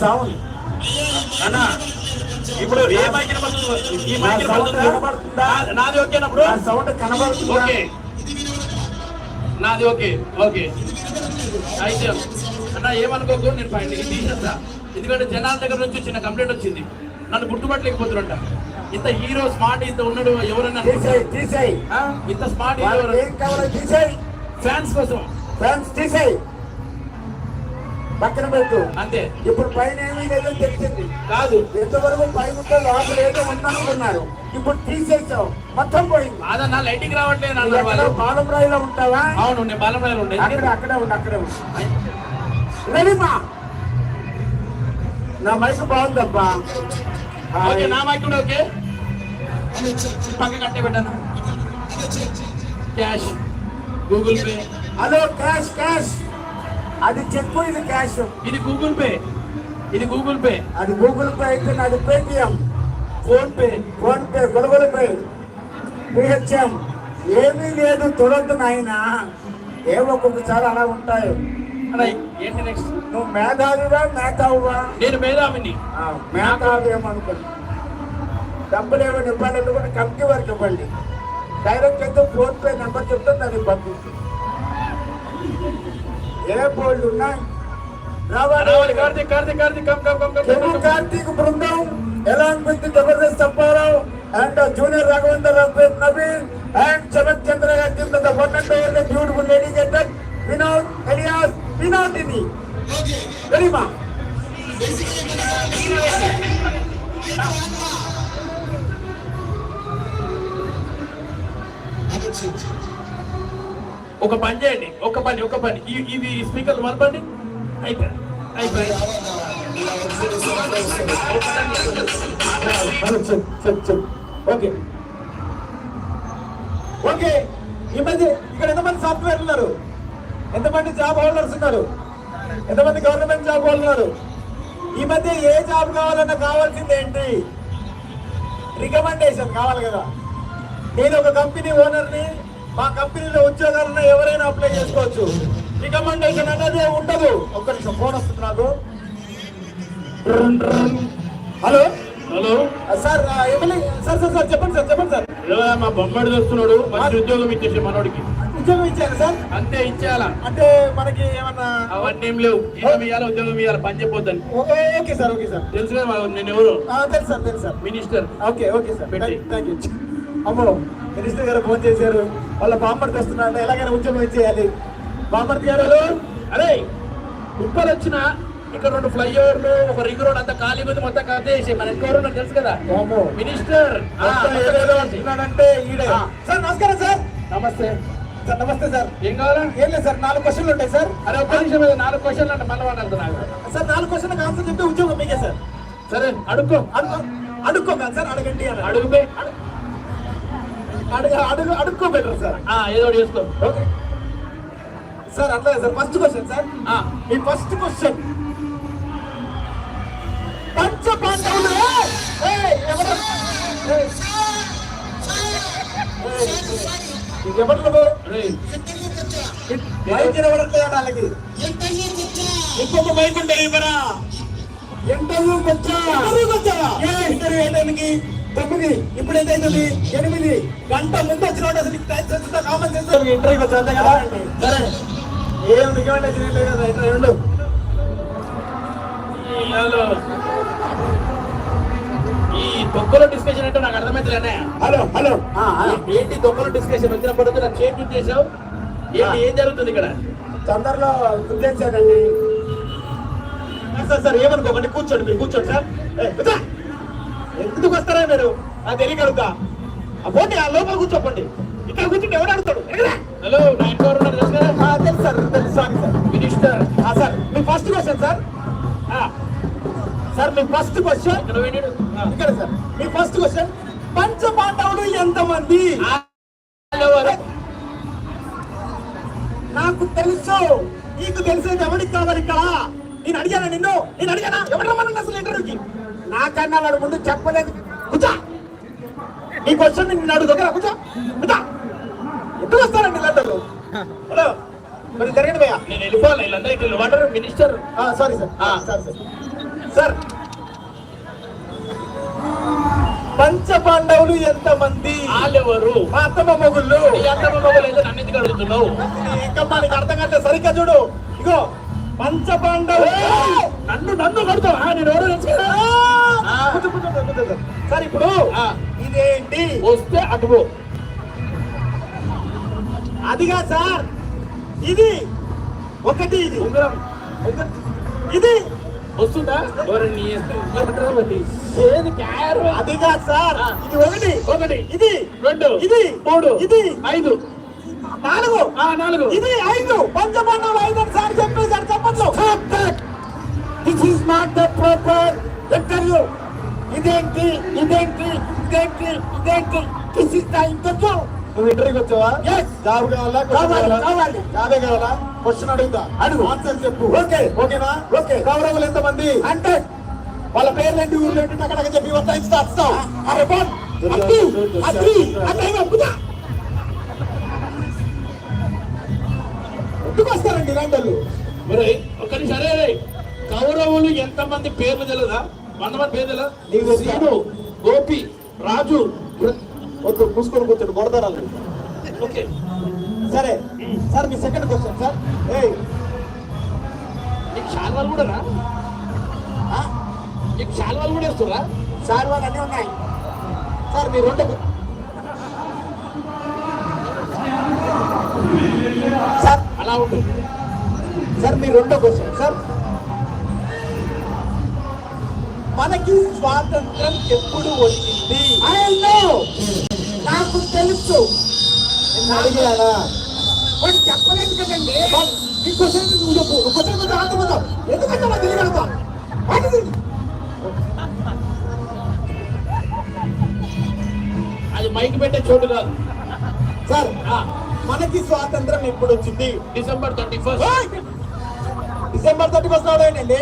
Sound అన్నా ఇప్పుడు ఏ mic? ఈ మైక్? నా- నాది ఓకేనప్పుడు సౌండ్ కనబడుతుందా? ఓకే. నాది ఓకే ఓకే. అయితే అన్న ఏమనుకోకు? నేను ఫైన్ తీసేస్తా. ఎందుకంటే జనాల దగ్గర నుంచి చిన్న కంప్లైంట్ వచ్చింది. నన్ను గుర్తుపట్టలేకపోతున్నట్ట ఇంత హీరో స్మార్ట్ ఇంత ఉన్నాడు ఎవరన్నా తీసేయి తీసేయి. ఆ? ఇంత స్మార్ట్ హీరో ఫ్యాన్స్ కోసం. ఫ్రెండ్స్ తీసేయి. పక్కన పెట్టు. అంతే. ఇప్పుడు పైన ఏమీ లేదో తెలిసింది. కాదు. ఎంతవరకు పైన ఉంటే లోపల ఏదో ఉందనుకున్నారు. ఇప్పుడు తీసేసావు. మొత్తం పోయింది. అదన్నా లైటింగ్ రావట్లేదు అన్నారు ఎక్కడో వాళ్ళు. పాలం రాయిలో ఉంటావా? అవును నేను బాలరాయలు ఉండే. అక్కడ అక్కడే ఉండు అక్కడే ఉండు. రెడీమా నా మైక్ బాగుందబ్బా. ఓకే నా మైక్ కూడా ఓకే. పక్క కట్టే పెట్టాను? Cash Google pay hello cash cash. అది చెక్కు ఇది క్యాష్ ఇది గూగుల్ పే ఇది గూగుల్ పే అది గూగుల్ పే అయితే నాది Paytm phone pay phone pay గొడవల పే పిహెచ్ఎం ఏమీ లేదు తొలొద్దు నాయన. ఏవో ఒక్కొక్కసారి అలా ఉంటాయి. ఏంటి నెక్స్ట్ నువ్వు మేధావివా మేధావువా? నేను మేధావిని. మేధావి ఏమనుకోండి డబ్బులు ఏమైనా ఇవ్వాలంటే కూడా కంపెనీ వరకు ఇవ్వండి. డైరెక్ట్ అయితే ఫోన్ పే నెంబర్ చెప్తే దానికి పంపించు ఏ బోల్డ్ ఉన్నాయి Karthik Karthik Karthik come come come come Karthik బృందం along with Jabardasth Apparao and junior Raghavendra Naveen. పని చేయండి. ఒక పని ఒక పని. ఇది స్పీకర్ మరపండి. అయిపోయి అయిపోయి చెప్ చెప్ ఓకే. ఓకే. ఈ మధ్య ఇక్కడ ఎంతమంది సాఫ్ట్వేర్ ఉన్నారు? ఎంతమంది జాబ్ హోల్డర్స్ ఉన్నారు? ఎంతమంది గవర్నమెంట్ జాబ్ హోల్డర్ ఉన్నారు? ఈ మధ్య ఏ జాబ్ కావాలన్నా కావాల్సింది ఏంటి? రికమెండేషన్ కావాలి కదా. నేను ఒక కంపెనీ ఓనర్ని మా కంపెనీలో ఉద్యోగాలను ఎవరైనా అప్లై చేసుకోవచ్చు. రికమెండేషన్ అనేది ఉండదు. ఒక్క నిమిషం ఫోన్ వస్తుంది నాకు. Hello? Hello? Sir MLA sir sir sir చెప్పండి సార్ చెప్పండి సార్. ఇలా మా బొమ్మడి వస్తున్నాడు మంచి ఉద్యోగం ఇచ్చేసి మనోడికి. ఉద్యోగం ఇచ్చారు సార్? అంతే ఇచ్చేయాలా? అంటే మనకి ఏమన్నా అవన్నీ ఏం లేవు. జీతం ఇవ్వాలి ఉద్యోగం ఇవ్వాలి పని చెప్పొద్దని. Okay sir okay sir. తెలుసు కదా నేను ఎవరు? తెలుసు సార్ తెలుసు sir. Minister. Okay okay sir. Thank you అమ్మో మినిస్టర్ గారు ఫోన్ చేశారు. వాళ్ళ బామ్మర్తి వస్తున్నారు ఎలాగైనా ఉద్యోగం ఇచ్చేయాలి బామ్మర్తి గారు అరే ఉప్పలు వచ్చిన ఇక్కడ రెండు ఫ్లైఓవర్లు ఒక రింగ్ రోడ్ అంతా ఖాళీ ఉంది మొత్తం కట్టేసి మన నాకు తెలుసు కదా? మినిస్టర్. ఈడే. ఆ. సార్ నమస్కారం సార్. నమస్తే. సార్ నమస్తే సార్. ఏం కావాలా? ఏం లేదు సార్ నాలుగు క్వశ్చన్లు ఉంటాయి సార్. అరే ఒక్క నిమిషం మీద నాలుగు క్వశ్చన్లు అంటే మళ్ళీ మాట్లాడుతున్నాను సార్ నాలుగు క్వశ్చన్లకు ఆన్సర్ చెప్తే ఉద్యోగం మీకే సార్. సరే అడుక్కో. అడుక్కో. అడుక్కో కాదు సార్ అడగండి అని. అడుగు. అడుగు అడుక్కో బెటర్ సార్ ఏదో చేసుకో. ఓకే సార్ అట్లా సార్ ఫస్ట్ క్వశ్చన్ సార్ మీ ఫస్ట్ క్వశ్చన్ పంచ పాండవులు. ఎవరు? మైక్ ఎవరంటాయా వాళ్ళకి ఇంకొక మైక్ ఉంటే ఇవ్వరా? ఇంటర్వ్యూకి వచ్చా ఇంటర్వ్యూ ఏంటానికి తొమ్మిది ఇప్పుడు ఎంతైతుంది ఎనిమిది. గంట ముందు వచ్చిన వాడు అసలు కామన్ సెన్స్ ఇంటర్వ్యూకి వచ్చా కదా? సరే. ఏం ఏం లేదు కదా? ఇంటర్వ్యూ ఈ హలో. ఈ తొక్కలో డిస్కషన్ అంటే నాకు అర్థమైతలేనే హలో హలో. ఏంటి తొక్కలో డిస్కషన్ వచ్చినప్పుడు నాకు చేంజ్ చేసావు ఏంటి ఏం జరుగుతుంది ఇక్కడ? తొందరలో గుర్తించాడండి సార్ సార్ ఏమనుకోకండి. కూర్చోండి మీరు కూర్చోండి సార్. ఎందుకు వస్తారా మీరు? అది తెలియగలుగుతా పోటీ ఆ లోపల కూర్చోపండి. ఇక్కడ కూర్చుంటే ఎవరు అడుగుతాడు? హలో నా ఇంకోరు ఉన్నారు తెలుసు కదా? తెలుసు సార్ తెలుసు సారీ సార్. మినిస్టర్. సార్ మీ ఫస్ట్ క్వశ్చన్ సార్? ఆ, సార్ మీ ఫస్ట్ క్వశ్చన్? ఇక్కడ సార్ మీ ఫస్ట్ క్వశ్చన్ పంచ పాండవులు ఎంతమంది. నాకు తెలుసు. నీకు తెలిసేది ఎవరికి కావాలి ఇక్కడ? నేను అడిగానా నిన్ను? నేను అడిగానా? ఎవరు రమ్మన్నా అసలు ఇంటర్వ్యూకి నాకన్నా వాడు ముందు చెప్పలేదు. కూర్చో. ఈ క్వశ్చన్ నిన్ను అడుగు దగ్గర కూర్చో. కూర్చో. ఎప్పుడు వస్తారండి లండన్లో హలో. మరి జరగండి భయ్యా. నేను వెళ్ళిపోవాలి వీళ్ళందరూ ఇక్కడ water minister. Sorry sir. Sorry sir sir పంచ పాండవులు ఎంత మంది వాళ్ళెవరు? మా అత్తమ్మ మొగుళ్ళు. అత్తమ్మ మొబైల్ అయితే నన్ను ఎందుకు అడుగుతున్నావు? ఇంకా మనకి అర్థం కాదు సరిగ్గా చూడు. ఇగో పంచ పాండవులు నన్ను నన్ను కడుతావా. నేను ఎవరు తెలుసు కదా? ఆ. కూర్చో, కూర్చో, కూర్చో, కూర్చో. సార్ ఇప్పుడు ఆ. ఇదేంటి? వస్తే అటుపో అదిగా సార్. ఇది. ఒకటి ఇది. ఉంగరం. ఇది. వస్తుందా? ఏది? అదిగా సార్. ఇది ఒకటి. ఒకటి. ఇది. రెండు. ఇది. మూడు. ఇది. ఐదు. నాలుగు. నాలుగు. ఇది ఐదు. పంచపాండవులు ఐదు సార్ చెప్పేసి sir చెప్పట్లు this is not the proper interview ఇదేంటి ఇదేంటి ఇదేంటి ఇదేంటి దిస్ ఇస్ ద ఇంటర్వ్యూ నువ్వు ఇంటర్వ్యూకి వచ్చావా? Yes. జాబ్ కావాలా? కావాలి, కావాలా? జాబే కావాలా? క్వశ్చన్ అడుగుతా. అడుగు. ఆన్సర్ చెప్పు. ఓకే. ఓకేనా ఓకే. కౌరవులు ఎంతమంది? అంటే వాళ్ళ పేర్లు ఏంటి ఊర్లు ఏంటి? అక్కడ చెప్పి వస్తా ఇస్తా వస్తావు అరే బాన్ అత్తి అత్తి అత్తి. ఒప్పుదా ఎందుకు వస్తారండి వాళ్ళు మరి ఒక్కరి సరే రే. కౌరవులు ఎంతమంది పేర్లు తెలియదా వంద మంది పేర్లు తెలియదా నీకు గోపి రాజు వద్దు మూసుకొని కూర్చోండి కొడతారా ఓకే. సరే సార్ మీ సెకండ్ క్వశ్చన్ సార్. ఏయ్. నీకు శాల్వాలు కూడా రా? నీకు శాల్వాలు కూడా వేస్తురా వాళ్ళు అన్నీ ఉన్నాయి. సార్ మీ రెండు సార్. అలా ఉంటుంది సార్ మీ రెండో క్వశ్చన్ సార్. మనకి స్వాతంత్రం ఎప్పుడు వచ్చింది? నాకు తెలుసు. అడిగానా? వాడు చెప్పలేదు కదండి. ఈ క్వశ్చన్ నువ్వు చెప్పు. క్వశ్చన్ కొంచెం ఆగుతుందా ఎందుకంటే నాకు తెలియగలుగుతా వాటిది అది మైక్ పెట్టే చోటు కాదు. సార్. మనకి స్వాతంత్రం ఎప్పుడు వచ్చింది? December thirty first! December thirty first నాడు ఏంటండి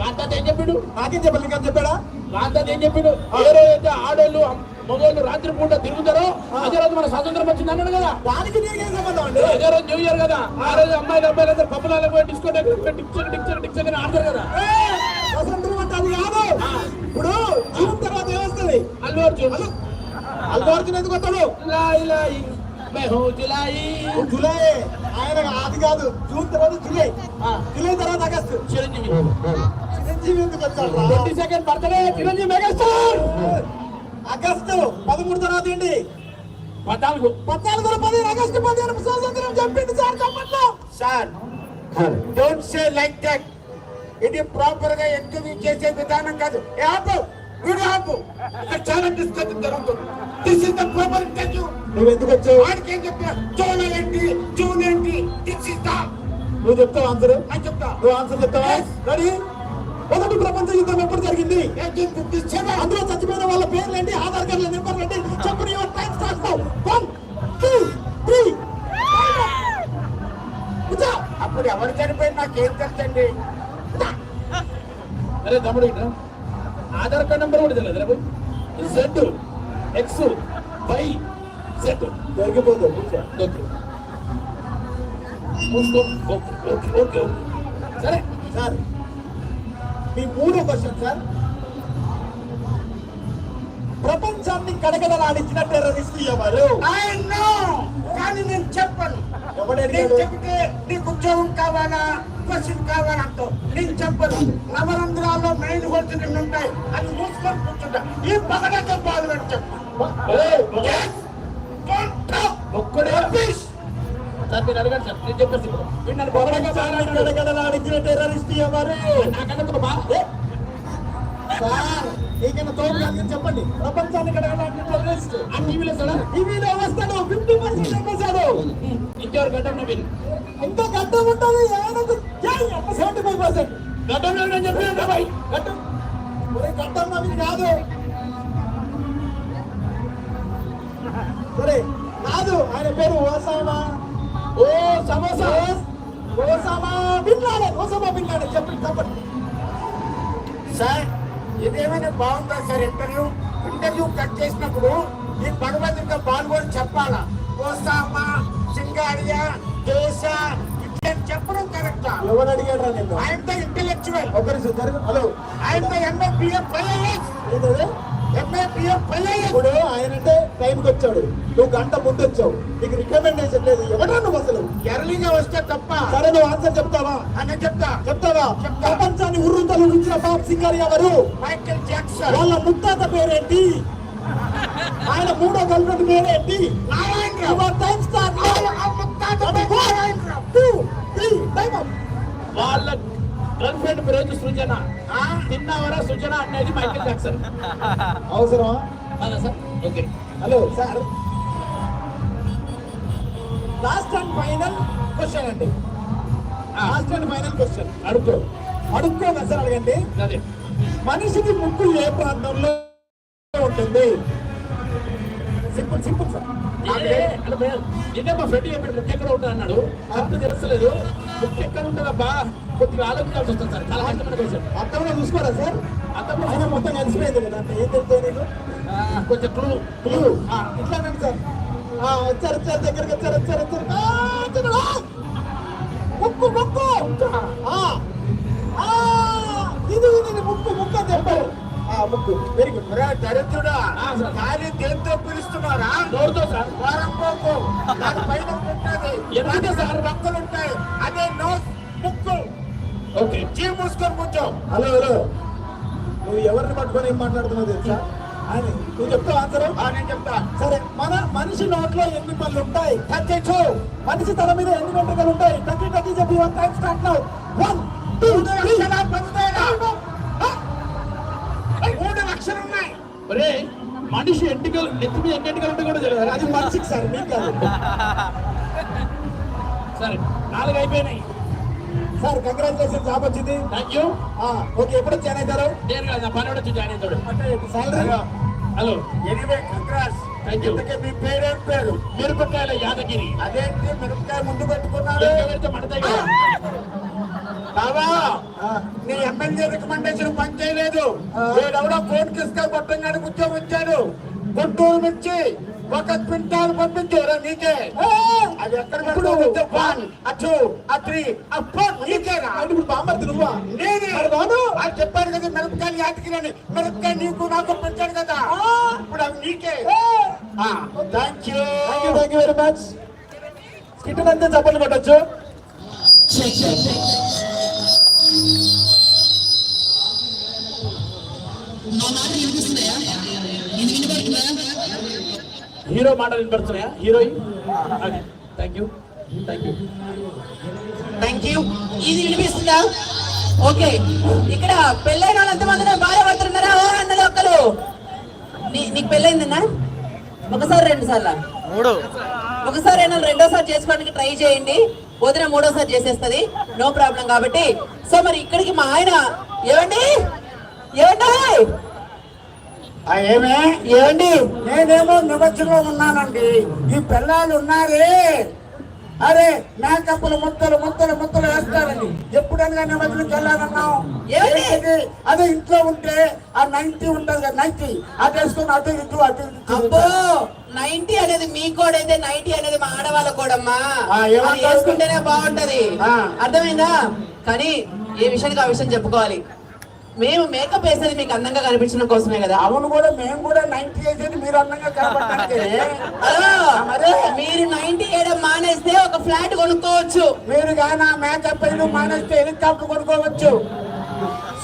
గాంధాత ఏం చెప్పాడు? నాకేం చెప్పాలి? నీకేం చెప్పాడా? గాంధాత ఏం చెప్పాడు? రోజైతే ఆడోళ్ళు మగోళ్ళు రాత్రి పూట తిరుగుతారో అదే రోజు మన స్వాతంత్రం వచ్చింది అన్నాడు కదా. దానికి ఏం సంబంధం అండి? అదే రోజు న్యూ ఇయర్ కదా. ఆ రోజు అమ్మాయిలు అబ్బాయిలు అందరూ పబ్బులలో పోయి డిస్కోటెక్ టిక్చర్ టిక్చర్ టిక్చర్ అని ఆడతారు కదా! స్వతంత్రం అంటే అది కాదు. ఇప్పుడు జూన్ తర్వాత ఏమొస్తుంది అల్లు అర్జున్. అల్లు అర్జున్ ఎందుకు వస్తాడు? Who Julayi July. ఆయన అది కాదు జూన్ తర్వాత జూలై. జూలై తర్వాత ఆగస్టు. చిరంజీవి. చిరంజీవి ఎందుకు వచ్చాడు? Twenty second birthday Chiranjeevi megastar! August పదమూడు తర్వాత ఏంటి? పద్నాలుగు. పద్నాలుగు పదిహేను ఆగస్టు పదిహేను. స్వాతంత్రం చెప్పింది sir చెప్పట్లో sir don't say like that ఇది ప్రాపర్గా ఇంటర్వ్యూ చేసే విధానం కాదు. ఏ ఆపు? వీడు ఆపు. ఇక్కడ చాలా డిస్కషన్ జరుగుతుంది. This is the proper interview నువ్వు ఎందుకు వచ్చావు? వాడికి ఏం చెప్పా? జూన్ ఏంటి? జూన్ ఏంటి? ద నువ్వు చెప్తావు ఆన్సర్? అని చెప్తా. నువ్వు ఆన్సర్ చెప్తావా. రెడీ? మొదటి ప్రపంచ యుద్ధం ఎప్పుడు జరిగింది? అందులో చచ్చిపోయిన వాళ్ళ పేర్లు ఏంటి ఆధార్ కార్డుల నెంబర్లు ఏంటి చెప్పు నీ time start one two three అప్పుడు ఎవరు చనిపోయి నాకేం తెలుసండి? అరే తమ్ముడు ఆధార్ కార్డ్ నెంబర్ కూడా తెలియదు జెడ్ ఎక్స్ వై జెడ్ దొరికిపోతావు కూర్చో ఓకే మూసుకో ఓకే ఓకే ఓకే ఓకే సరే సార్ మీ మూడో క్వశ్చన్ సార్ ప్రపంచాన్ని కడగడలాడించిన టెర్రరిస్ట్ ఎవరు కానీ నేను చెప్పను నేను అడిగాడు? చెప్తే నీకు ఉద్యోగం కావాలా క్వశ్చన్ కావాలా అంటావు నేను చెప్పను నవరంధ్రాల్లో మెయిన్ హోల్స్ ఉంటాయి అది మూసుకొని కూర్చుంటా ఈ పగడతో పాల్గొని చెప్పు ఒక్కడే. సార్ మీరు అడగండి సార్. నేను చెప్పేసి వీడు నన్ను పొగడగా సార్ ప్రపంచాన్ని అంటాడు. కడగడలాడించిన టెర్రరిస్ట్ ఎవరు? నాకన్నా బా సార్ నీకన్నా తోడు కాదు? చెప్పండి. ప్రపంచాన్ని కడగడలాడిన టెర్రరిస్ట్. ఆ టీవీలో సార్. టీవీలో వస్తాడు. ఫిఫ్టీ పర్సెంట్ చెప్పేశాడు. ఇంకెవరు గడ్డం నవీన్ ఇంకా గడ్డం ఉంటుంది? సెవెంటీ ఫైవ్ పర్సెంట్ గడ్డం నవీన్ అని చెప్పిన బాయ్. గడ్డం. ఒరే గడ్డం నవీన్ కాదు. సరే కాదు ఆయన పేరు ఓసామా? ఓ samosa Osama bin Laden Osama bin Laden. చెప్పండి చెప్పండి. సార్ ఇదేమైనా బాగుందా సార్ ఇంటర్వ్యూ? ఇంటర్వ్యూ కట్ చేసినప్పుడు ఈ భగవద్గీత పాల్గొని చెప్పాలా? ఓసామా సింగారియా దేశ నేను చెప్పడం కరెక్ట్? ఎవరు అడిగాడు రా నిన్ను? ఆయనతో ఇంటెలెక్చువల్ ఒకరి హలో. ఐఏఎస్ ఏంటది ఎంఏపిఎఫ్ ఐఏఎస్ ఇప్పుడు ఆయన అంటే టైంకి వచ్చాడు. నువ్వు గంట ముందు వచ్చావు. నీకు రికమెండేషన్ లేదు. ఎవడా నువ్వు అసలు? ఎర్లీగా వస్తే తప్ప. సరే నువ్వు ఆన్సర్ చెప్తావా? అని చెప్తా. చెప్తావా? చెప్తా. ప్రపంచాన్ని ఉర్రుతలు ఉంచిన బాబ్ సింగర్ ఎవరు? Michael Jackson. వాళ్ళ ముత్తాత పేరేంటి? ఆయన మూడో గర్ల్ఫ్రెండ్ పేరేంటి. వాళ్ళ గర్ల్ ఫ్రెండ్ పేరు సృజన? తిన్నావరా సృజన అనేది మైకేల్ జాక్సన్. అవసరమా? Sir? Okay. Hello sir. Last and final question అండి. లాస్ట్ అండ్ ఫైనల్ క్వశ్చన్ అడుక్కో. అడుక్కోగా సార్ అడగండి. మనిషికి ముక్కు ఏ ప్రాంతంలో ఉంటుంది? Simple simple sir. నిన్నే మా ఫ్రెండ్ చెప్పాడు ముఖ్య ఎక్కడ ఉంటుంది అన్నాడు. అర్థం తెలుస్తలేదు. ముఖ్య ఎక్కడ ఉంటుందబ్బా? కొద్దిగా ఆలోచించాల్సి వస్తుంది సార్ చాలా కష్టమైన క్వశ్చన్ అర్థంలో చూసుకోరా సార్? అర్థంలో ఆయన మొత్తం కలిసిపోయింది కదా అంటే ఏం తెలుస్తుంది నీకు? కొంచెం క్లూ క్లూ ఇట్లా రండి సార్. ఆ, వచ్చారు వచ్చారు దగ్గరికి వచ్చారు వచ్చారు వచ్చారు! ముక్కు ముక్కు. ఇది ఇది ముక్కు ముక్కు అని చెప్పారు. ఆ, ముక్కు. వెరీ గుడ్ ఒరే దరిద్రుడా. ఖాళీ దేంతో పిలుస్తున్నారా? నోరుతో సార్. వారం పోకు. పైన ఉంటుంది సార్? మొక్కలు ఉంటాయి. అదే నోస్ ముక్కు. ఓకే. చీ మూసుకొని కూర్చో. Hello hello. నువ్వు ఎవరిని పట్టుకొని ఏం మాట్లాడుతున్నావు తెలుసా? అని నువ్వు చెప్తావు ఆన్సర్? ఆ, నేను చెప్తా. సరే మన మనిషి నోట్లో ఎన్ని పళ్ళు ఉంటాయి? టూ మనిషి తల మీద ఎన్ని వెంట్రుకలు ఉంటాయి? థర్టీ థర్టీ చెప్పి one time start now one two మూడు లక్షలు ఉన్నాయి. ఒరే మనిషి ఎంటికలు నెత్తి మీద ఎన్ని ఎంటికలు ఉంటాయి కూడా తెలియదు అది మనిషికి సార్ మీకు కాదు. సరే నాలుగు అయిపోయినాయి. సార్ కంగ్రాచులేషన్ జాబ్ వచ్చింది. థ్యాంక్ యూ ఓకే ఎప్పుడు జాయిన్ అవుతారు? నేను కాదు నా పని కూడా వచ్చి జాయిన్ అవుతాడు సాలరీ హలో. Anyway congrats. ఇంతకీ మీ పేరేం పేరు? మిరపకాయల యాదగిరి. అదేంటి మిరపకాయ ముందు పెట్టుకున్నారు మడతాయి బాబా నీ ఎమ్మెల్యే రికమెండేషన్ పని చేయలేదు వీడెవడో ఫోన్ కిస్కా కొట్టంగానే ఉద్యోగం ఇచ్చాడు గుంటూరు నుంచి ఒక క్వింటాల్ పంపించారు నీకే. అది ఎక్కడ వన్ ఆ టూ ఆ త్రీ ఆ ఫోర్ నీకేనా అంటే ఇప్పుడు బామ్మర్ది నువ్వా? నేనే. మరి బాను అది చెప్పాను కదా మిరపకాయలు యాతకిరని మిరపకాయ నీకు నాకు పెంచాడు కదా. ఇప్పుడు అవి నీకే. Thank you thank you thank you very much skit అంతే చప్పట్లు కొట్టచ్చు. హీరో మాటలు వినపడుతున్నాయా? హీరోయిన్ అది thank you thank you thank you ఇది వినిపిస్తుందా? ఓకే. ఇక్కడ పెళ్ళైన వాళ్ళు ఎంతమంది భార్య పడుతున్నారా ఓ అన్నలు ఒక్కలు నీ నీకు పెళ్ళైందన్నా? ఒకసారి రెండు సార్లు? మూడు. ఒకసారి అయినా రెండోసారి చేసుకోవడానికి ట్రై చేయండి. వదిన మూడోసారి చేసేస్తది. నో ప్రాబ్లం కాబట్టి. సో మరి ఇక్కడికి మా ఆయన ఏమండి? ఏమండి? ఏమే? ఏమండి నేనేమో నిమజ్జనంలో ఉన్నానండి. ఈ పిల్లలు ఉన్నారే? అరే మేకప్లు ముద్దలు ముద్దలు ముద్దలు వేస్తారండి ఎప్పుడైనా నిమజ్జనంకి వెళ్ళాలన్నాం ఏంటి? అదే ఇంట్లో ఉంటే ఆ నైన్టీ ఉంటది కదా నైన్టీ. అది వేసుకుని అటు ఇటు అటు అబ్బో నైన్టీ అనేది మీ కోడ్ అయితే నైన్టీ అనేది మా ఆడవాళ్ళ కోడమ్మా? అది వేసుకుంటేనే బాగుంటది. అర్థమైందా? కానీ ఏ విషయానికి ఆ విషయం చెప్పుకోవాలి. మేము మేకప్ వేసేది మీకు అందంగా కనిపించడం కోసమే కదా. అవును కూడా మేము కూడా నైన్టీ వేసేది మీరు అందంగా కనపడటానికి. మరే? నైన్టీ వేయడం మానేస్తే ఒక ఫ్లాట్ కొనుక్కోవచ్చు. మీరు కానీ మేకప్ అయిన మానేస్తే హెలికాప్టర్ కొనుక్కోవచ్చు.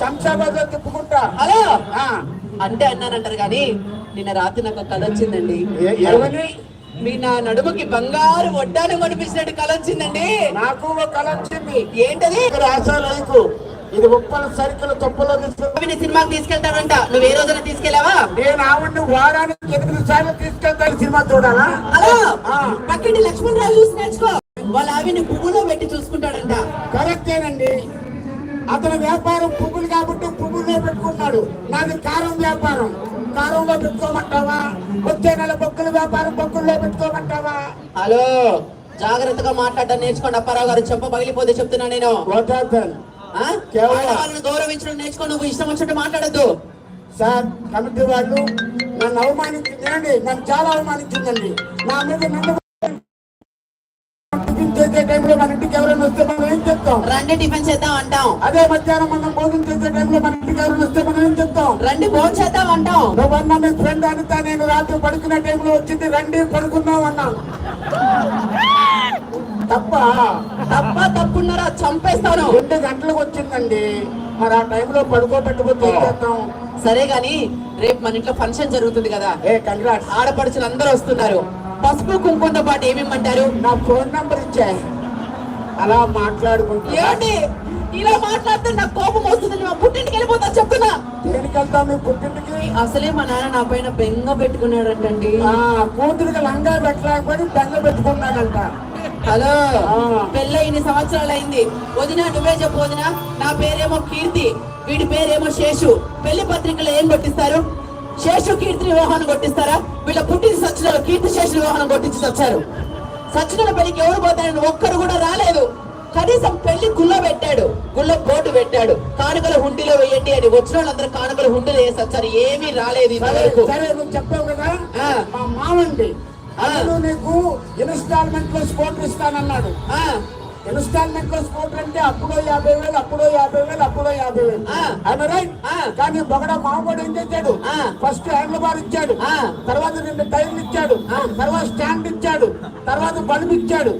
శంషాబాద్లో తిప్పుకుంటా. హలో? ఆ, అంటే అన్నానంటారు కానీ నిన్న రాత్రి నాకు కళ వచ్చిందండి. ఏమని మీ నా నడుముకి బంగారు వడ్డాను కొనిపించినట్టు కళ వచ్చిందండి. నాకు ఒక కళ వచ్చింది. ఏంటది? ఆశాలకు ఇది ఉప్పల సరుకుల తప్పులో తీసుకు ఆవిడ సినిమాకి తీసుకెళ్తాడంట నువ్వు ఏ రోజున తీసుకెళ్ళావా? నేను ఆవిడ్ని వారానికి ఎనిమిది సార్లు తీసుకెళ్తాను సినిమా చూడాలా? హలో ఆ. పక్కటి లక్ష్మణ్ రావు చూసి నేర్చుకో. వాళ్ళ ఆవిని పువ్వులో పెట్టి చూసుకుంటాడంట. కరెక్టేనండి అతని వ్యాపారం పువ్వులు కాబట్టి పువ్వులే పెట్టుకున్నాడు. నాది కారం వ్యాపారం. కారంలో పెట్టుకోమంటావా? వచ్చే నెల బొక్కుల వ్యాపారం బొక్కుల్లో పెట్టుకోమంటావా? హలో జాగ్రత్తగా మాట్లాడటం నేర్చుకోండి అప్పారావు గారు. చెప్ప పగిలిపోతే చెప్తున్నా నేను. ఆడవాళ్ళని గౌరవించడం నేర్చుకో నువ్వు ఇష్టం వచ్చినట్టు మాట్లాడద్దు. సార్ కమిటీ వాళ్ళు నన్ను అవమానించింది నన్ను చాలా అవమానించిందండి. నా మీద నన్ను చేసే టైంలో మన ఇంటికి ఎవరైనా వస్తే మనం ఏం చెప్తాం రండి టిఫిన్ చేద్దాం అంటాం. అదే మధ్యాహ్నం మనం భోజనం చేసే టైంలో మన ఇంటికి ఎవరైనా వస్తే మనం ఏం చెప్తాం రండి భోజనం చేద్దాం అంటాం. నువ్వన్నా మీ ఫ్రెండ్ అనితా నేను రాత్రి పడుకునే టైంలో వచ్చింది రండి పడుకుందాం అన్నాను. తప్ప తప్ప తప్పున్నారా చంపేస్తాను. రెండు గంటలకు వచ్చిందండి. మరి ఆ టైంలో పడుకోబెట్టకపోతే ఏం చేద్దాం సరే గాని రేపు మన ఇంట్లో ఫంక్షన్ జరుగుతుంది కదా. ఏ కంగ్రాట్స్ ఆడపడుచులు అందరూ వస్తున్నారు. పసుపు కుంకుమతో పాటు ఏమిమ్మంటారు? నా ఫోన్ నంబర్ ఇచ్చా. అలా మాట్లాడుకుంటా. ఏమండి? ఇలా మాట్లాడితే నాకు కోపం వస్తుంది మా పుట్టింటికి వెళ్ళిపోతా చెప్తున్నా. దేనికి వెళ్తాం మీ పుట్టింటికి? అసలే మా నాన్న నా పైన బెంగ పెట్టుకున్నాడంటండి. ఆ కూతురికి లంగా పెట్టలేకపోయి బెంగ పెట్టుకున్నాడంట. హలో. పెళ్ళి ఇన్ని సంవత్సరాలు అయింది వదిన నువ్వే చెప్పు వదిన. నా పేరేమో కీర్తి వీడి పేరేమో శేషు. పెళ్ళి పత్రికలో ఏం కొట్టిస్తారు? శేషు కీర్తి వివాహాన్ని కొట్టిస్తారా? వీళ్ళ పుట్టిన సచ్చినలో కీర్తి శేషు వివాహాన్ని కొట్టించి వచ్చారు సచ్చినల పెళ్ళికి ఎవరు పోతారని ఒక్కడు కూడా రాలేదు. కనీసం పెళ్ళి గుళ్ళ పెట్టాడు. గుళ్ళ బోర్డు పెట్టాడు. కానుకల హుండీలో వేయండి అని వచ్చిన వాళ్ళందరూ కానుకల హుండీలో వేసి వచ్చారు ఏమీ రాలేదు ఇంతవరకు. చెప్పావు కదా. మా మామండి. అతను నీకు ఇన్స్టాల్మెంట్లో స్కూటర్ ఇస్తానన్నాడు. ఇన్స్టాల్మెంట్లో స్కూటర్ అంటే అప్పుడో యాభై వేలు అప్పుడో యాభై వేలు అప్పుడో యాభై వేలు. ఆ. ఆమె రైట్. కానీ బొగడ మామూడు ఏం చేశాడు. ఫస్ట్ హ్యాండ్ బార్ ఇచ్చాడు. ఆ. తర్వాత రెండు టైర్లు ఇచ్చాడు. ఆ. తర్వాత స్టాండ్ ఇచ్చాడు. తర్వాత బల్బ్ ఇచ్చాడు.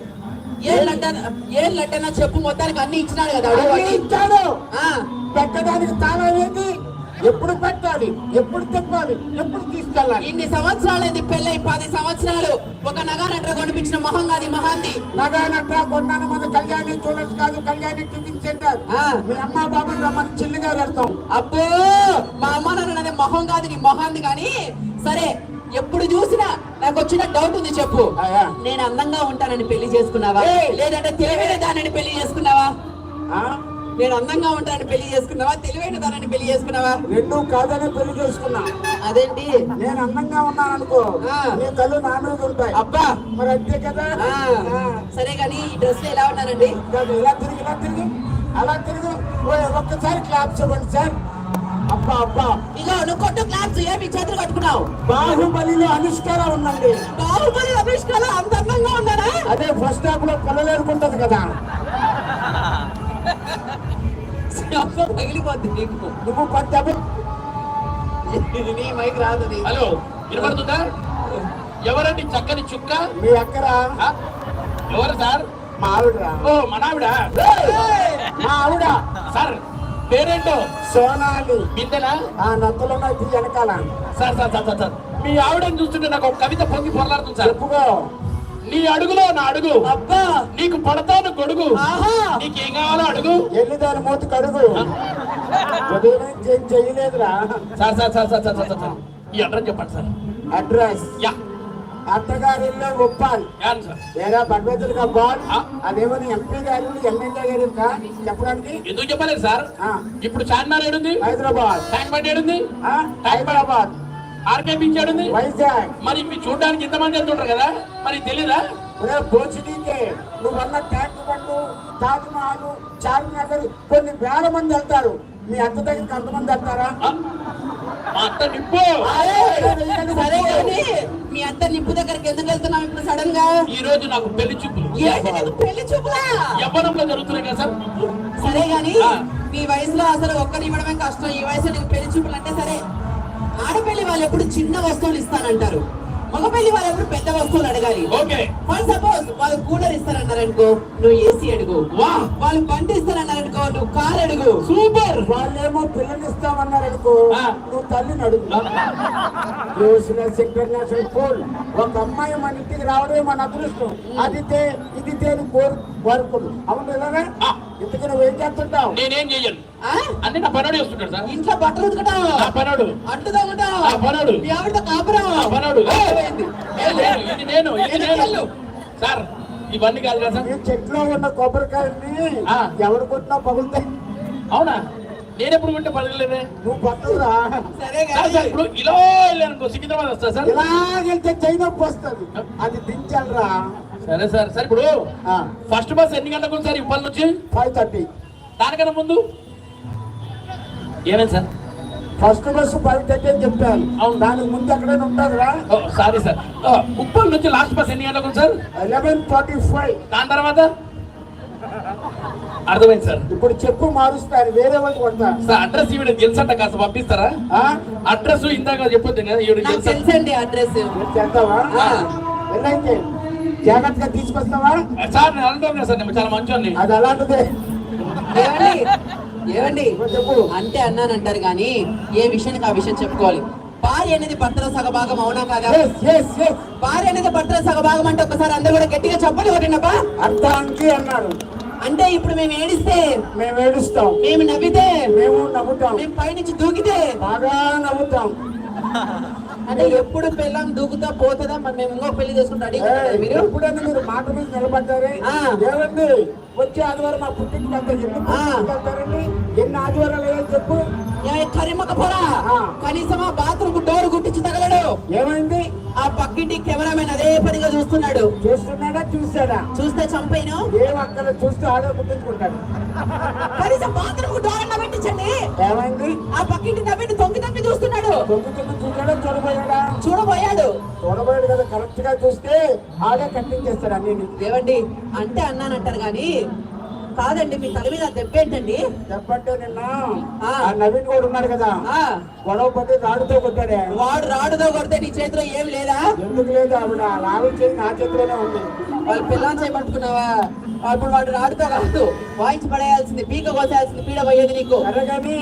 ఏం లడ్డన ఏం లడ్డన చెప్పు మొత్తానికి అన్ని ఇచ్చినాడు కదా. ఇచ్చాడు. ఆ. పెట్టడానికి తాళం ఏంటి ఎప్పుడు పెట్టాలి? ఎప్పుడు తిప్పాలి? ఎప్పుడు తీసుకెళ్ళాలి? ఇన్ని సంవత్సరాలైంది పెళ్ళై పది సంవత్సరాలు. ఒక నగారంట కొనిపించిన మొహం కాదు ఈ మహాంది. నగానట్రా కొన్నాను మన కళ్యాణి చూడొచ్చు కాదు కళ్యాణి టిఫిన్ సెంటర్. ఆ. మీ అమ్మ బాబు రమ్మని చిల్లిగా పెడతాం అబ్బో! మా అమ్మ నాన్న అనే మొహం కాదు నీ మొహాంది కానీ సరే ఎప్పుడు చూసినా నాకు వచ్చిన డౌట్ ఉంది చెప్పు. నేను అందంగా ఉంటానని పెళ్ళి చేసుకున్నావా. లేదంటే తెలివైన దానని పెళ్ళి చేసుకున్నావా? ఆ? నేను అందంగా ఉంటానని పెళ్ళి చేసుకున్నావా? తెలివైన దానని పెళ్ళి చేసుకున్నావా? రెండు కాదని పెళ్ళి చేసుకున్నా. అదేంటి? నేను అందంగా ఉన్నాను అనుకో. నీ కళ్ళు నా మీద ఉంటాయి. అబ్బా! మరి అంతే కదా. సరే కానీ ఈ డ్రెస్ ఎలా ఉన్నానండి ఇలా తిరిగి ఇలా తిరిగి అలా తిరిగి. ఒక్కసారి క్లాప్స్ ఇవ్వండి సార్. అబ్బా అబ్బా. ఇగో నువ్వు కొట్టు క్లాప్స్ ఏమి చేతులు కట్టుకున్నావు? బాహుబలిలో అనుష్కార ఉందండి. బాహుబలి అభిష్కల అంత అందంగా ఉన్నారా? అదే ఫస్ట్ హాఫ్లో పిల్లలు ఎదుర్కొంటది కదా. పగిలిపోద్ది నీకు. నువ్వు పట్టాబు నీ మైక్ రాదు. హలో వినపడుతుందా? ఎవరండి చక్కని చుక్క? మీ అక్కరా? ఎవరు సార్? మా ఆవిడరా. ఓ మనావిడ మా ఆవిడ. సార్ పేరేంటో? సోనాలి. బిందెనా ఆ నత్తలో ఇది వెనకాల. సార్ సార్ సార్ సార్, మీ ఆవిడని చూస్తుంటే నాకు ఒక కవిత పొంగి పొరలాడుతుంది సార్. నీ అడుగులో నా అడుగు. అబ్బా. నీకు పడతాను గొడుగు ఆహా. నీకేం కావాలో అడుగు. ఎల్లి దాని మూతి కడుగు. ఉదయం నుంచి ఏం చేయలేదురా. Sir sir sir sir sir sir sir. ఈ అడ్రస్ చెప్పండి సార్. అడ్రస్. యా. అత్తగారి ఇల్లు ఉప్పాల్. An sir. లేదా భగవతులుగా బాల్ ఆ. అదేమో నీ ఎంపీ గారు ఎమ్మెల్యే గారు ఇంకా చెప్పడానికి? ఎందుకు చెప్పలేదు సార్? ఆ. ఇప్పుడు చార్మినార్ ఏడుంది? హైదరాబాద్. ట్యాంక్ బండ్ ఏడుంది? ఆ, హైదరాబాద్. ఆర్కే బీచ్ ఏడుంది వైజాగ్. మరి మీ చూడడానికి ఇంతమంది వెళ్తుంటారు కదా? మరి తెలీదా? భోజనీకే నువ్వు అన్న ట్యాంక్ బండు తాజ్ మహల్ చార్మినార్ కొన్ని వేల మంది వెళ్తారు. మీ అత్త దగ్గరికి అంతమంది వెళ్తారా? అత్త నిప్పు. సరే కానీ మీ అత్త నిప్పు దగ్గరికి ఎందుకు వెళ్తున్నాం ఇప్పుడు సడన్గా? ఈ రోజు నాకు పెళ్ళి చూపులు. పెళ్ళి చూపులా? యవ్వనంలో జరుగుతున్నాయి కదా సార్? సరే గాని. మీ వయసులో అసలు ఒక్కని ఇవ్వడమే కష్టం. ఈ వయసులో నీకు పెళ్ళి చూపులు అంటే సరే ఆడపెళ్ళి వాళ్ళు ఎప్పుడు చిన్న వస్తువులు ఇస్తానంటారు? మగ పెళ్ళి వాళ్ళు ఎప్పుడు పెద్ద వస్తువులు అడగాలి? ఓకే. ఫర్ సపోజ్ వాళ్ళు కూలర్ ఇస్తారన్నారు అనుకో నువ్వు ఏసీ అడుగు. వా. వాళ్ళు బండి ఇస్తారన్నారు అనుకో నువ్వు కార్ అడుగు. సూపర్. వాళ్ళేమో పిల్లలు ఇస్తామన్నారు అనుకో ఆ. నువ్వు తల్లిని అడుగు. ఇంటర్నేషనల్ స్కూల్ ఒక అమ్మాయి మన ఇంటికి రావడమే మన అదృష్టం. అది ఇది తేని కోరు కోరుకుడు అవును కదా ఆ. ఇంతకు నువ్వు ఏం చేస్తుంటావు? నేనేం చెయ్యను. ఆ? అన్ని నా పనోడు చేస్తుంటాడు సార్. ఇంట్లో బట్టలు ఉతుకుతావు? నా పనోడు. అంటుదా ఉంటావు ఆ పనోడు. మీ ఆవిడ కాపురం. నా పనోడు. అర్థమైంది. ఇది నేను, ఇది. సార్ ఇవన్నీ కాదు కదా సార్. ఈ చెట్లో ఉన్న కొబ్బరికాయల్ని ఆ. ఎవరు కొట్టినా పగులుతాయి అవునా? నేను ఎప్పుడు వింటే పడలేదే నువ్వు పట్టురా సరే సార్ సార్ కానీ ఇప్పుడు ఇలా వెళ్ళాను సికింద్రాబాద్ వస్తా సార్. ఇలాగెళ్తే చైనప్పు వస్తుంది. అది దించాలరా. సరే సార్ సార్ ఇప్పుడు ఫస్ట్ బస్ ఎన్ని గంటలకు సార్ ఇప్పటి నుంచి? Five thirty. దానికన్నా ముందు? ఏమేం sir? First bus five thirty అని చెప్పాను. అవును. దానికి ముందు ఎక్కడైనా ఉంటుందిరా సారీ సార్. ఉప్పల్ నుంచి లాస్ట్ బస్ ఎన్ని గంటలకు సార్? Eleven forty five. దాని తర్వాత? అర్థమైంది సార్. ఇప్పుడు చెప్పు మారుస్తారు వేరే వాళ్ళు కొడతా. సార్ అడ్రస్ ఈవిడ తెలుసంట కాస్త పంపిస్తారా? ఆ? అడ్రస్ ఇందాక చెప్పొద్దు కదా ఈవిడ తెలుసండి అడ్రస్. చేస్తావా. వెళ్ళైతే జాగ్రత్తగా తీసుకొస్తావా? సార్ నేను అనడం లేదు సార్ నేను చాలా మంచోని అది అలాంటిదే. ఏమండి? చెప్పు అంటే అన్నానంటారు కానీ ఏ విషయానికి ఆ విషయం చెప్పుకోవాలి? భార్య అనేది భర్తల సగభాగం అవునా కాదా? భార్య అనేది భర్తల సగభాగం అంటే ఒకసారి అందరూ కూడా గట్టిగా చెప్పండి కొట్టినప్పా అర్థానికి అన్నారు అంటే ఇప్పుడు మేము ఏడిస్తే? మేము ఏడుస్తాం. మేము నవ్వితే? మేము నవ్వుతాం. మేము పైనుంచి దూకితే? బాగా నవ్వుతాం. అంటే ఎప్పుడు పెళ్ళాం దూకుతా పోతుందా? మరి మేము ఇంకో పెళ్ళి చేసుకుంటా మీరు. ఎప్పుడైనా మీరు మాట మీద నిలబడ్డారే. ఏమండి? వచ్చే ఆదివారం మా పుట్టింటికి అంతా. వెళ్తారండి. ఎన్ని ఆదివారాలు చెప్పు. కరిమక పోరా ఆ. కనీసం ఆ బాత్రూమ్ డోర్ గుట్టించి తగలడు. ఏమైంది? ఆ పక్కింటి కెమెరామెన్ అదే పనిగా చూస్తున్నాడు. చూస్తున్నాడా? చూసాడా చూస్తే చంపైను. ఏం అక్కడ చూస్తే ఆడే పుట్టించుకుంటాడు కనీసం బాత్రూమ్ డోర్ అన్న పెట్టించండి. ఏమైంది? ఆ పక్కింటి నవ్విని తొంగి తొంగి చూస్తున్నాడు. తొమ్మిది తొమ్మిది చూసాడా చూడబోయాడా? చూడబోయాడు. చూడబోయాడు కదా కరెక్ట్గా చూస్తే ఆడే కట్టించేస్తాడు అన్ని ఏవండి? అంటే అన్నానంటారు కానీ కాదండి మీ తల మీద దెబ్బేంటండి? చెప్పంటే నిన్న ఆ. నవీన్ కూడా ఉన్నాడు కదా. గొడవ పట్టి రాడుతో కొట్టాడే. వాడు రాడుతో కొడితే నీ చేతిలో ఏం లేదా? ఎందుకు లేదు ఆవిడ? లాభం చేయి నా చేతిలోనే ఉంది. వాళ్ళు పిల్లలు చేయమంటున్నావా అప్పుడు వాడు రాడుతో కాదు వాయించి పడేయాల్సింది పీక కోసేయాల్సింది పీడ పోయేది నీకు. కానీ.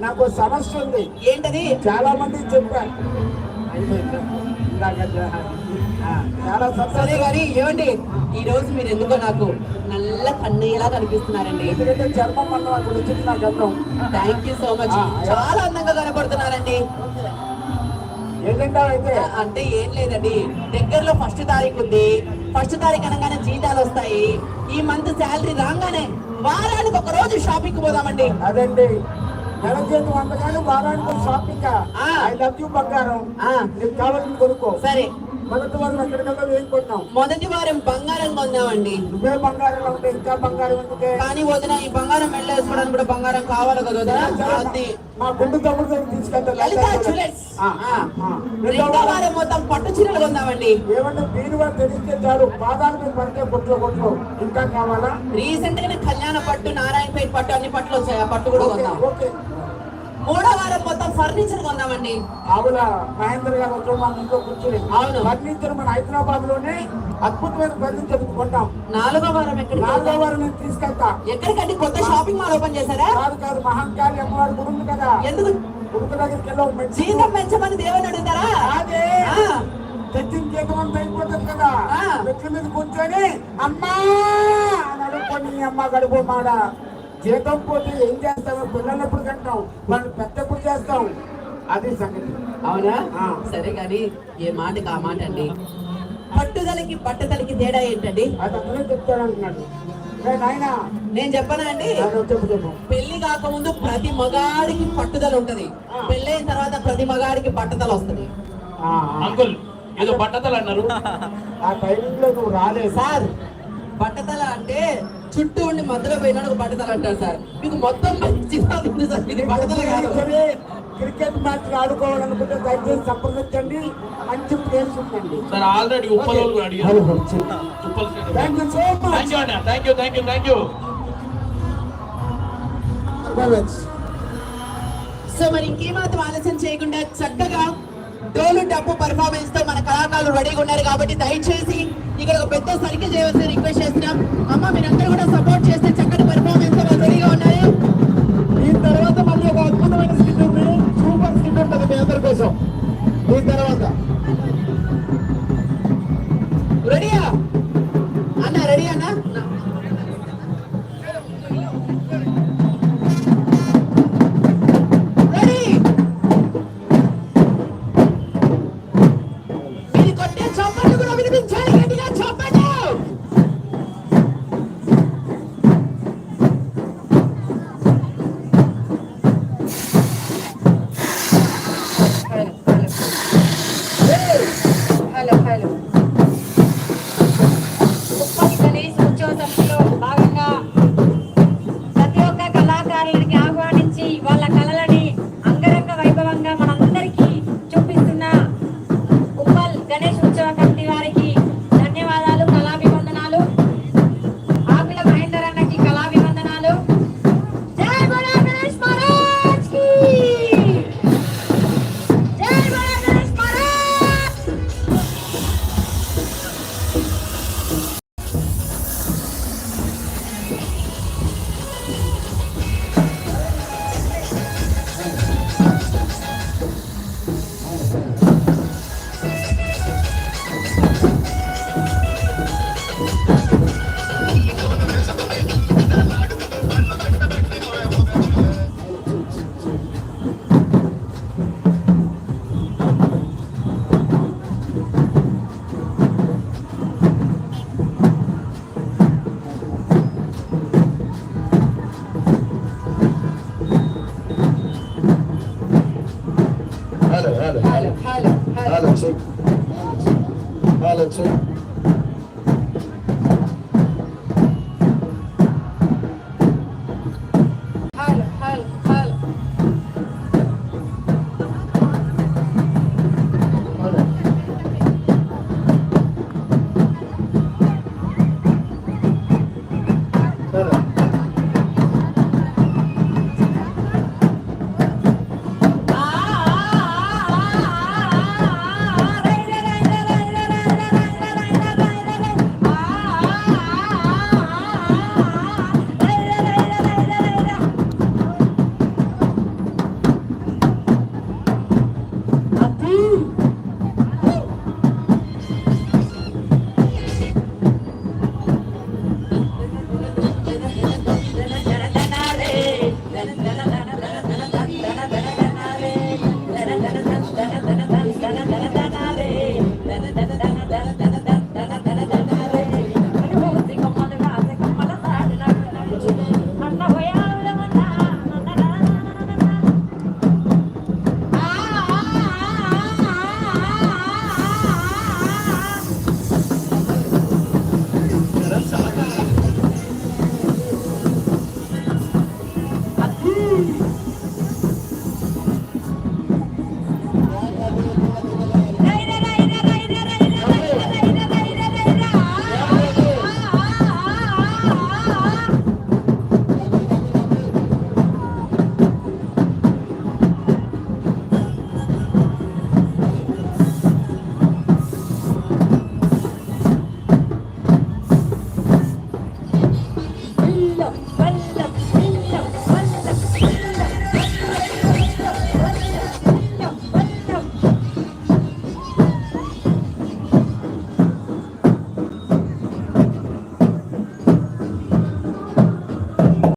నాకు సమస్య ఉంది. ఏంటది? చాలా మంది చెప్పారు చాలా సరే గాని ఏమండి ఈ రోజు మీరు ఎందుకో నాకు నల్ల కన్నయ్యలా కనిపిస్తున్నారండి. ఎందుకంటే చర్మం అన్న అక్కడ వచ్చింది నాకు అర్థం థ్యాంక్ యూ సో మచ్ చాలా అందంగా కనపడుతున్నారండి. అంటే ఏం లేదండి. దగ్గరలో ఫస్ట్ తారీఖు ఉంది. ఫస్ట్ తారీఖు అనగానే జీతాలు వస్తాయి. ఈ మంత్ శాలరీ రాగానే వారానికి ఒక రోజు షాపింగ్ పోదామండి. అదండి వంటకాలు వారానికి షాపింగ్? ఆ. ఐ లవ్ యూ బంగారం. కావాల్సింది కొనుక్కో. సరే. మొదటి వారం ఎక్కడికల్లా ఏం కొన్నాం? మొదటి వారం బంగారం కొందామండి నువ్వే బంగారం ఉంటే ఇంకా బంగారం ఎందుకే? కానీ వదిన ఈ బంగారం వెళ్ళేసుకోవడానికి కూడా బంగారం కావాలి కదా వదిన? అది. మా గుండు తమ్ముడు దగ్గర తీసుకెళ్తా వారం మొత్తం పట్టు చీరలు కొందామండి. ఏమంటే మీరు వారు తెలిస్తే చాలు పాదాల మీద పడితే కొట్లో కొట్లో. ఇంకా కావాలా? రీసెంట్ గానే కళ్యాణ పట్టు నారాయణపేట పట్టు అన్ని పట్టులు వచ్చాయి. ఆ పట్టు కూడా కొందాం. ఓకే. మూడో వారం మొత్తం ఫర్నిచర్ కొందామండి ఆవుల మహేంద్ర గారు వచ్చి మా ఇంట్లో కూర్చుని అవును. ఫర్నిచర్ మన హైదరాబాద్లోనే అద్భుతమైన ఫర్నిచర్ కొంటాం. నాలుగో వారం ఎక్కడికి నాలుగో? వారం నేను తీసుకెళ్తా. ఎక్కడికంటే కొత్త షాపింగ్ మాల్ ఓపెన్ చేశారా? కాదు కాదు మహంకాళి అమ్మవారి గుడి ఉంది కదా. ఎందుకు? గుడి దగ్గరికి వెళ్ళి జీతం పెంచమని దేవుని అడుగుతారా? అదే తెచ్చిన జీతం అయిపోతుంది కదా. ఆ. మెట్ల మీద కూర్చొని అమ్మా అని అడుక్కొని అమ్మ గడుపు మాడ. జీతం పోతే ఏం చేస్తాము పిల్లలప్పుడు కంటాం వాళ్ళు పెద్దప్పుడు చేస్తాం అది సంగతి. అవునా? ఆ. సరే కానీ ఏ మాటకి ఆ మాట అండి. పట్టుదలకి పట్టుదలకి తేడా ఏంటండి? అది అందరూ చెప్తాడు అంటున్నాడు ఏ నాయనా నేను చెప్పనా అండి? పెళ్ళి కాకముందు ప్రతి మగాడికి పట్టుదల ఉంటది. పెళ్ళైన తర్వాత ప్రతి మగాడికి పట్టుదల వస్తది. ఆ, అంకుల్ ఏదో బట్టతలు అన్నారు. ఆ టైమింగ్లో నువ్వు రాలేదు. సార్ పట్టుదల అంటే చుట్టూ ఉండి మధ్యలో పోయినాడు పట్టుదల అంటారు సార్. మీకు మొత్తం ఉంది సార్. ఇది పట్టుదల కాదు. సరే, క్రికెట్ మ్యాచ్ ఆడుకోవాలనుకుంటే దయచేసి సంప్రదించండి మంచి ప్లేస్ ఉందండి. Sir already Uppal thank you so అన్న. Thank you thank you thank you much so మరి ఇంకేమాత్రం ఆలస్యం చేయకుండా చక్కగా డోలు డప్పు పర్ఫార్మెన్స్తో మన కళాకారులు రెడీగా ఉన్నారు కాబట్టి దయచేసి ఇక్కడ ఒక పెద్ద సర్కిల్ చేయవలసి రిక్వెస్ట్ చేస్తున్నాం. అమ్మ మీరందరూ కూడా సపోర్ట్ చేస్తే చక్కటి పెర్ఫార్మెన్స్తో వాళ్ళు రెడీగా దీని తర్వాత మళ్ళీ ఒక అద్భుతమైన స్కిట్ ఉంది. సూపర్ స్కిట్ ఉంటుంది మీ అందరి కోసం. దీని తర్వాత.